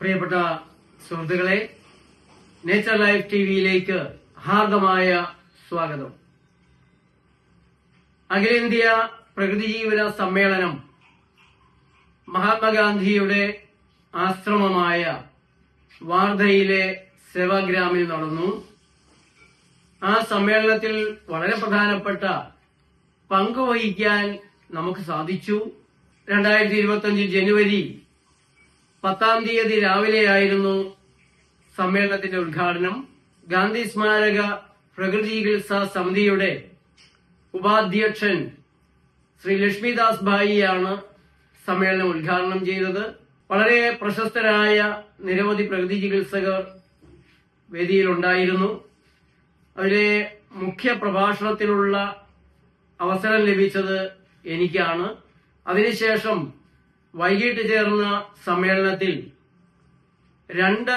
പ്രിയപ്പെട്ട സുഹൃത്തുക്കളെ nature life ടിവിയിലേക്ക് ഹാർദമായ സ്വാഗതം. അഖിലേന്ത്യാ പ്രകൃതി ജീവന സമ്മേളനം മഹാത്മാഗാന്ധിയുടെ ആശ്രമമായ വാർധയിലെ സേവാഗ്രാമിൽ നടന്നു. ആ സമ്മേളനത്തിൽ വളരെ പ്രധാനപ്പെട്ട പങ്കുവഹിക്കാൻ നമുക്ക് സാധിച്ചു. രണ്ടായിരത്തി ഇരുപത്തി ജനുവരി പത്താം തീയതി രാവിലെയായിരുന്നു സമ്മേളനത്തിന്റെ ഉദ്ഘാടനം. ഗാന്ധി സ്മാരക പ്രകൃതി ചികിത്സാ സമിതിയുടെ ഉപാധ്യക്ഷൻ ശ്രീ ലക്ഷ്മിദാസ് ഭായിയാണ് സമ്മേളനം ഉദ്ഘാടനം ചെയ്തത്. വളരെ പ്രശസ്തരായ നിരവധി പ്രകൃതി ചികിത്സകർ വേദിയിലുണ്ടായിരുന്നു. അതിലെ മുഖ്യ പ്രഭാഷണത്തിനുള്ള അവസരം ലഭിച്ചത് എനിക്കാണ്. അതിനുശേഷം വൈകിട്ട് ചേർന്ന സമ്മേളനത്തിൽ രണ്ട്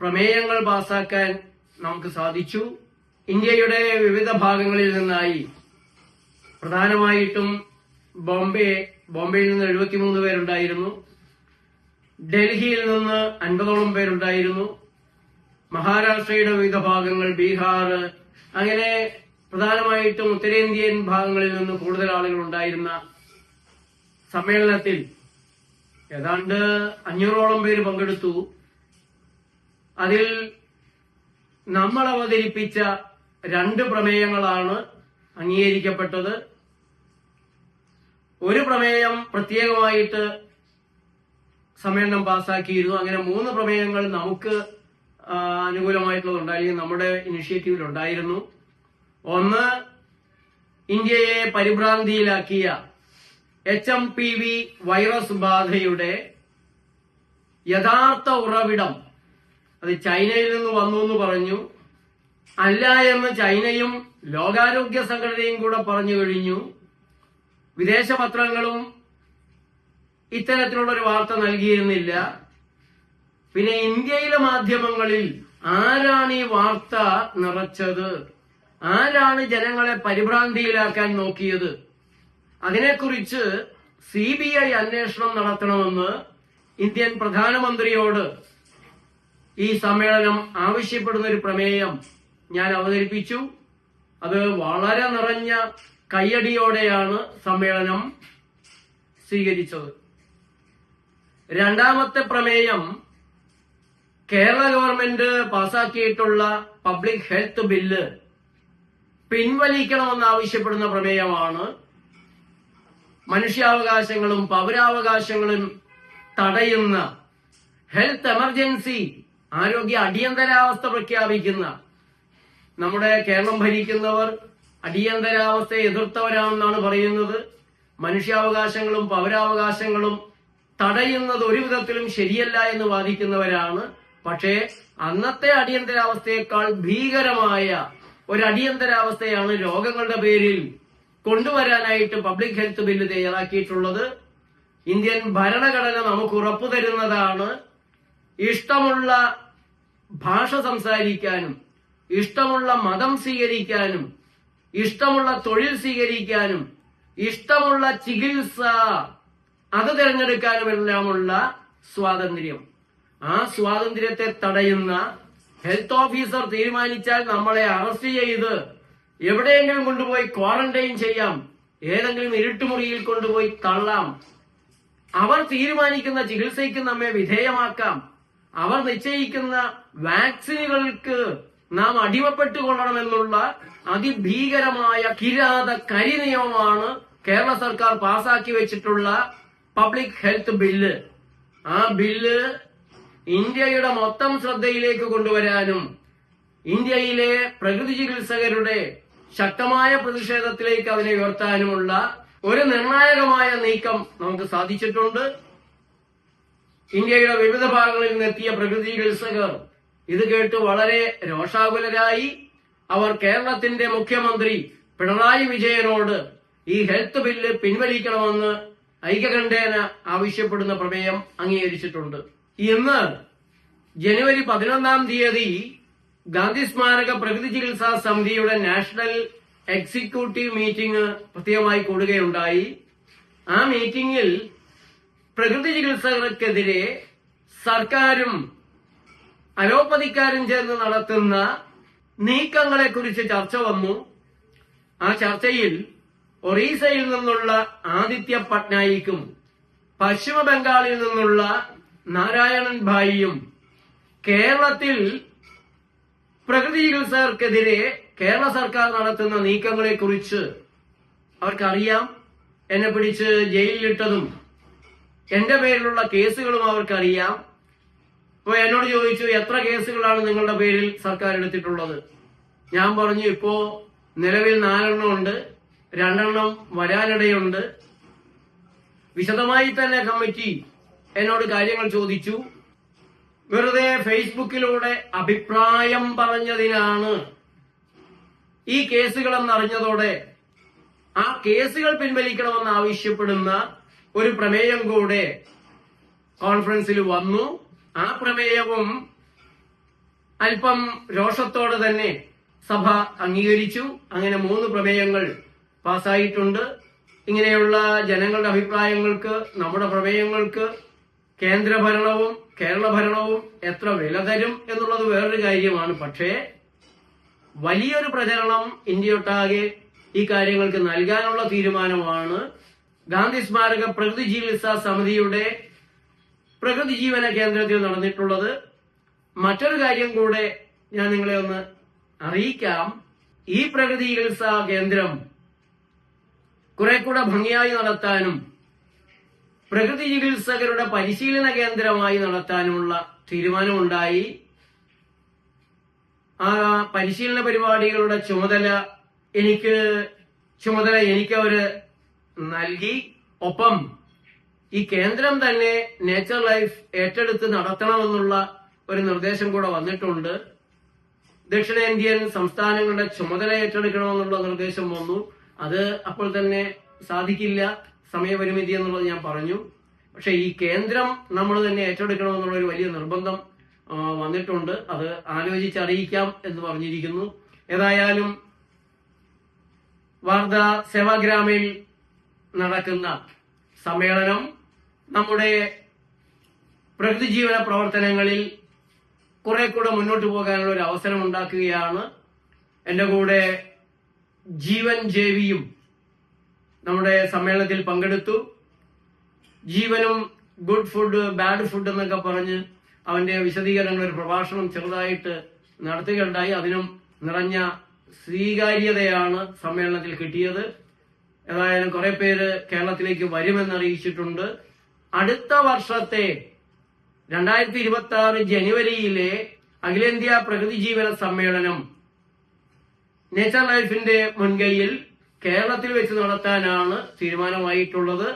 പ്രമേയങ്ങൾ പാസാക്കാൻ നമുക്ക് സാധിച്ചു. ഇന്ത്യയുടെ വിവിധ ഭാഗങ്ങളിൽ നിന്നായി പ്രധാനമായിട്ടും ബോംബെ ബോംബെയിൽ നിന്ന് എഴുപത്തിമൂന്ന് പേരുണ്ടായിരുന്നു. ഡൽഹിയിൽ നിന്ന് അൻപതോളം പേരുണ്ടായിരുന്നു. മഹാരാഷ്ട്രയുടെ വിവിധ ഭാഗങ്ങൾ ബീഹാർ അങ്ങനെ പ്രധാനമായിട്ടും ഉത്തരേന്ത്യൻ ഭാഗങ്ങളിൽ നിന്ന് കൂടുതൽ ആളുകൾ ഉണ്ടായിരുന്ന സമ്മേളനത്തിൽ ഏതാണ്ട് അഞ്ഞൂറോളം പേര് പങ്കെടുത്തു. അതിൽ നമ്മൾ അവതരിപ്പിച്ച രണ്ട് പ്രമേയങ്ങളാണ് അംഗീകരിക്കപ്പെട്ടത്. ഒരു പ്രമേയം പ്രത്യേകമായിട്ട് സമ്മേളനം പാസ്സാക്കിയിരുന്നു. അങ്ങനെ മൂന്ന് പ്രമേയങ്ങൾ നമുക്ക് അനുകൂലമായിട്ടുള്ളത് നമ്മുടെ ഇനിഷ്യേറ്റീവിൽ ഉണ്ടായിരുന്നു ഒന്ന് ഇന്ത്യയെ പരിഭ്രാന്തിയിലാക്കിയ H M P V virus ബാധയുടെ യഥാർത്ഥ ഉറവിടം അത് ചൈനയിൽ നിന്ന് വന്നു എന്ന് പറഞ്ഞു. അല്ല എന്ന് ചൈനയും ലോകാരോഗ്യ സംഘടനയും കൂടെ പറഞ്ഞു കഴിഞ്ഞു. വിദേശ പത്രങ്ങളും ഇത്തരത്തിലുള്ള ഒരു വാർത്ത നൽകിയിരുന്നില്ല. പിന്നെ ഇന്ത്യയിലെ മാധ്യമങ്ങളിൽ ആരാണ് ഈ വാർത്ത നിറച്ചത്? ആരാണ് ജനങ്ങളെ പരിഭ്രാന്തിയിലാക്കാൻ നോക്കിയത്? അതിനെക്കുറിച്ച് സി ബി ഐ അന്വേഷണം നടത്തണമെന്ന് ഇന്ത്യൻ പ്രധാനമന്ത്രിയോട് ഈ സമ്മേളനം ആവശ്യപ്പെടുന്ന ഒരു പ്രമേയം ഞാൻ അവതരിപ്പിച്ചു. അത് വളരെ നിറഞ്ഞ കയ്യടിയോടെയാണ് സമ്മേളനം സ്വീകരിച്ചത്. രണ്ടാമത്തെ പ്രമേയം കേരള ഗവൺമെന്റ് പാസാക്കിയിട്ടുള്ള പബ്ലിക് ഹെൽത്ത് ബില്ല് പിൻവലിക്കണമെന്ന് ആവശ്യപ്പെടുന്ന പ്രമേയമാണ്. മനുഷ്യാവകാശങ്ങളും പൗരാവകാശങ്ങളും തടയുന്ന ഹെൽത്ത് എമർജൻസി ആരോഗ്യ അടിയന്തരാവസ്ഥ പ്രഖ്യാപിക്കുന്ന നമ്മുടെ കേരളം ഭരിക്കുന്നവർ അടിയന്തരാവസ്ഥയെ എതിർത്തവരാണെന്നാണ് പറയുന്നത്. മനുഷ്യാവകാശങ്ങളും പൗരാവകാശങ്ങളും തടയുന്നത് ഒരു വിധത്തിലും ശരിയല്ല എന്ന് വാദിക്കുന്നവരാണ്. പക്ഷേ അന്നത്തെ അടിയന്തരാവസ്ഥയേക്കാൾ ഭീകരമായ ഒരു അടിയന്തരാവസ്ഥയാണ് രോഗങ്ങളുടെ പേരിൽ കൊണ്ടുവരാനായിട്ട് പബ്ലിക് ഹെൽത്ത് ബില്ല് തയ്യാറാക്കിയിട്ടുള്ളത് ഇന്ത്യൻ ഭരണഘടന നമുക്ക് ഉറപ്പു തരുന്നതാണ്. ഇഷ്ടമുള്ള ഭാഷ സംസാരിക്കാനും ഇഷ്ടമുള്ള മതം സ്വീകരിക്കാനും ഇഷ്ടമുള്ള തൊഴിൽ സ്വീകരിക്കാനും ഇഷ്ടമുള്ള ചികിത്സ അത് തിരഞ്ഞെടുക്കാനുമെല്ലാമുള്ള സ്വാതന്ത്ര്യം. ആ സ്വാതന്ത്ര്യത്തെ തടയുന്ന ഹെൽത്ത് ഓഫീസർ തീരുമാനിച്ചാൽ നമ്മളെ അറസ്റ്റ് ചെയ്ത് എവിടെയെങ്കിലും കൊണ്ടുപോയി ക്വാറന്റൈൻ ചെയ്യാം. ഏതെങ്കിലും ഇരുട്ടുമുറിയിൽ കൊണ്ടുപോയി തള്ളാം. അവർ തീരുമാനിക്കുന്ന ചികിത്സയ്ക്ക് നമ്മെ വിധേയമാക്കാം. അവർ നിശ്ചയിക്കുന്ന വാക്സിനുകൾക്ക് നാം അടിമപ്പെട്ടുകൊള്ളണമെന്നുള്ള അതിഭീകരമായ കിരാത കരിനിയമമാണ് കേരള സർക്കാർ പാസാക്കി വെച്ചിട്ടുള്ള പബ്ലിക് ഹെൽത്ത് ബില്ല്. ആ ബില്ല് ഇന്ത്യയുടെ മൊത്തം ശ്രദ്ധയിലേക്ക് കൊണ്ടുവരാനും ഇന്ത്യയിലെ പ്രകൃതി ചികിത്സകരുടെ ശക്തമായ പ്രതിഷേധത്തിലേക്ക് അതിനെ ഉയർത്താനുമുള്ള ഒരു നിർണായകമായ നീക്കം നമുക്ക് സാധിച്ചിട്ടുണ്ട്. ഇന്ത്യയുടെ വിവിധ ഭാഗങ്ങളിൽ നിന്നെത്തിയ പ്രകൃതി ചികിത്സകർ ഇത് കേട്ട് വളരെ രോഷാകുലരായി. അവർ കേരളത്തിന്റെ മുഖ്യമന്ത്രി പിണറായി വിജയനോട് ഈ ഹെൽത്ത് ബില്ല് പിൻവലിക്കണമെന്ന് ഐക്യകണ്ഠേന ആവശ്യപ്പെടുന്ന പ്രമേയം അംഗീകരിച്ചിട്ടുണ്ട്. ഇന്ന് ജനുവരി പതിനൊന്നാം തീയതി ഗാന്ധി സ്മാരക പ്രകൃതി ചികിത്സാ സമിതിയുടെ നാഷണൽ എക്സിക്യൂട്ടീവ് മീറ്റിംഗ് പ്രത്യേകമായി കൂടുകയുണ്ടായി. ആ മീറ്റിംഗിൽ പ്രകൃതി ചികിത്സകർക്കെതിരെ സർക്കാരും അലോപ്പതിക്കാരും ചേർന്ന് നടത്തുന്ന നീക്കങ്ങളെക്കുറിച്ച് ചർച്ച വന്നു. ആ ചർച്ചയിൽ ഒറീസയിൽ നിന്നുള്ള ആദിത്യ പട്നായിക്കും പശ്ചിമ ബംഗാളിൽ നിന്നുള്ള നാരായണൻ ഭായിയും കേരളത്തിൽ പ്രകൃതി ചികിത്സകർക്കെതിരെ കേരള സർക്കാർ നടത്തുന്ന നീക്കങ്ങളെ കുറിച്ച് അവർക്കറിയാം. എന്നെ പിടിച്ച് ജയിലിലിട്ടതും എന്റെ പേരിലുള്ള കേസുകളും അവർക്കറിയാം. ഇപ്പൊ എന്നോട് ചോദിച്ചു എത്ര കേസുകളാണ് നിങ്ങളുടെ പേരിൽ സർക്കാർ എടുത്തിട്ടുള്ളത്? ഞാൻ പറഞ്ഞു ഇപ്പോ നിലവിൽ നാലെണ്ണം ഉണ്ട്. രണ്ടെണ്ണം വരാനിടയുണ്ട്. വിശദമായി തന്നെ കമ്മിറ്റി എന്നോട് കാര്യങ്ങൾ ചോദിച്ചു. വെറുതെ ഫേസ്ബുക്കിലൂടെ അഭിപ്രായം പറഞ്ഞതിനാണ് ഈ കേസുകളെന്നറിഞ്ഞതോടെ ആ കേസുകൾ പിൻവലിക്കണമെന്ന് ആവശ്യപ്പെടുന്ന ഒരു പ്രമേയം കൂടെ കോൺഫറൻസിൽ വന്നു. ആ പ്രമേയവും അല്പം രോഷത്തോടെ തന്നെ സഭ അംഗീകരിച്ചു. അങ്ങനെ മൂന്ന് പ്രമേയങ്ങൾ പാസ്സായിട്ടുണ്ട്. ഇങ്ങനെയുള്ള ജനങ്ങളുടെ അഭിപ്രായങ്ങൾക്ക് നമ്മുടെ പ്രമേയങ്ങൾക്ക് കേന്ദ്ര ഭരണവും കേരള ഭരണവും എത്ര വില തരും എന്നുള്ളത് വേറൊരു കാര്യമാണ്. പക്ഷേ വലിയൊരു പ്രചരണം ഇന്ത്യയൊട്ടാകെ ഈ കാര്യങ്ങൾക്ക് നൽകാനുള്ള തീരുമാനമാണ് ഗാന്ധി സ്മാരക പ്രകൃതി ചികിത്സാ സമിതിയുടെ പ്രകൃതി ജീവന കേന്ദ്രത്തിൽ നടന്നിട്ടുള്ളത്. മറ്റൊരു കാര്യം കൂടെ ഞാൻ നിങ്ങളെ ഒന്ന് അറിയിക്കാം. ഈ പ്രകൃതി ചികിത്സാ കേന്ദ്രം കുറെ കൂടെ ഭംഗിയായി നടത്താനും പ്രകൃതി ചികിത്സകരുടെ പരിശീലന കേന്ദ്രമായി നടത്താനുള്ള തീരുമാനമുണ്ടായി. ആ പരിശീലന പരിപാടികളുടെ ചുമതല എനിക്ക് ചുമതല എനിക്ക് അവർ നൽകി. ഒപ്പം ഈ കേന്ദ്രം തന്നെ നേച്ചർ ലൈഫ് ഏറ്റെടുത്ത് നടത്തണമെന്നുള്ള ഒരു നിർദ്ദേശം കൂടെ വന്നിട്ടുണ്ട്. ദക്ഷിണേന്ത്യൻ സംസ്ഥാനങ്ങളുടെ ചുമതല ഏറ്റെടുക്കണമെന്നുള്ള നിർദ്ദേശം വന്നു. അത് അപ്പോൾ തന്നെ സാധിക്കില്ല. സമയപരിമിതി എന്നുള്ളത് ഞാൻ പറഞ്ഞു. പക്ഷേ ഈ കേന്ദ്രം നമ്മൾ തന്നെ ഏറ്റെടുക്കണമെന്നുള്ള ഒരു വലിയ നിർബന്ധം വന്നിട്ടുണ്ട്. അത് ആലോചിച്ചറിയിക്കാം എന്ന് പറഞ്ഞിരിക്കുന്നു. ഏതായാലും വാർദ്ധ സേവാഗ്രാമിൽ നടക്കുന്ന സമ്മേളനം നമ്മുടെ പ്രകൃതി ജീവന പ്രവർത്തനങ്ങളിൽ കുറെ കൂടെ മുന്നോട്ട് പോകാനുള്ള ഒരു അവസരം ഉണ്ടാക്കുകയാണ് എന്റെ കൂടെ ജീവൻ ജേവിയും നമ്മുടെ സമ്മേളനത്തിൽ പങ്കെടുത്തു. ജീവനും ഗുഡ് ഫുഡ് ബാഡ് ഫുഡ് എന്നൊക്കെ പറഞ്ഞ് അവന്റെ വിശദീകരണങ്ങൾ ഒരു പ്രഭാഷണം ചെറുതായിട്ട് നടത്തുകയുണ്ടായി. അതിനും നിറഞ്ഞ സ്വീകാര്യതയാണ് സമ്മേളനത്തിൽ കിട്ടിയത്. ഏതായാലും കുറെ പേര് കേരളത്തിലേക്ക് വരുമെന്ന് അറിയിച്ചിട്ടുണ്ട്. അടുത്ത വർഷത്തെ രണ്ടായിരത്തി ഇരുപത്തി ആറ് ജനുവരിയിലെ അഖിലേന്ത്യാ പ്രകൃതി ജീവന സമ്മേളനം നേച്ചർ ലൈഫിന്റെ മുൻകൈയിൽ കേരളത്തിൽ വെച്ച് നടത്താനാണ് തീരുമാനമായിട്ടുള്ളത്.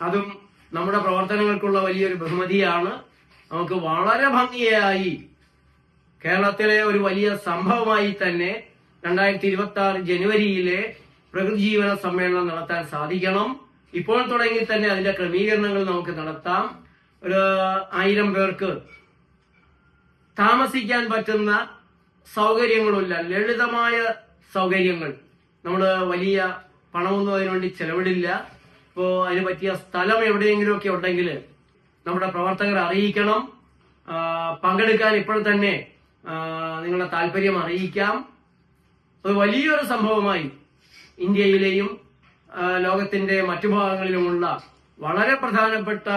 അതും നമ്മുടെ പ്രവർത്തനങ്ങൾക്കുള്ള വലിയൊരു ബഹുമതിയാണ്. നമുക്ക് വളരെ ഭംഗിയായി കേരളത്തിലെ ഒരു വലിയ സംഭവമായി തന്നെ രണ്ടായിരത്തി ഇരുപത്തി ആറ് ജനുവരിയിലെ പ്രകൃതി ജീവന സമ്മേളനം നടത്താൻ സാധിക്കണം. ഇപ്പോൾ തുടങ്ങി തന്നെ അതിന്റെ ക്രമീകരണങ്ങൾ നമുക്ക് നടത്താം. ഒരു ആയിരം പേർക്ക് താമസിക്കാൻ പറ്റുന്ന സൗകര്യങ്ങളുമില്ല ലളിതമായ സൗകര്യങ്ങൾ നമ്മൾ വലിയ പണമൊന്നും അതിനുവേണ്ടി ചെലവിടില്ല. ഇപ്പോ അതിന് പറ്റിയ സ്ഥലം എവിടെയെങ്കിലുമൊക്കെ ഉണ്ടെങ്കിൽ നമ്മുടെ പ്രവർത്തകർ അറിയിക്കണം. പങ്കെടുക്കാൻ ഇപ്പോൾ തന്നെ നിങ്ങളുടെ താല്പര്യം അറിയിക്കാം. അത് വലിയൊരു സംഭവമായി ഇന്ത്യയിലെയും ലോകത്തിന്റെ മറ്റു ഭാഗങ്ങളിലുമുള്ള വളരെ പ്രധാനപ്പെട്ട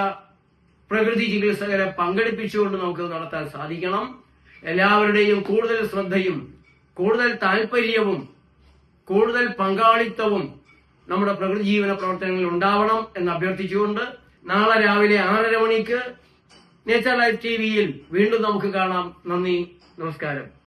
പ്രകൃതി ചികിത്സകരെ പങ്കെടുപ്പിച്ചുകൊണ്ട് നമുക്ക് നടത്താൻ സാധിക്കണം. എല്ലാവരുടെയും കൂടുതൽ ശ്രദ്ധയും കൂടുതൽ താല്പര്യവും കൂടുതൽ പങ്കാളിത്തവും നമ്മുടെ പ്രകൃതി ജീവന പ്രവർത്തനങ്ങളിൽ ഉണ്ടാവണം എന്ന് അഭ്യർത്ഥിച്ചുകൊണ്ട് നാളെ രാവിലെ ആറര മണിക്ക് നേച്ചർ ലൈഫ് ടി വിയിൽ വീണ്ടും നമുക്ക് കാണാം. നന്ദി നമസ്കാരം.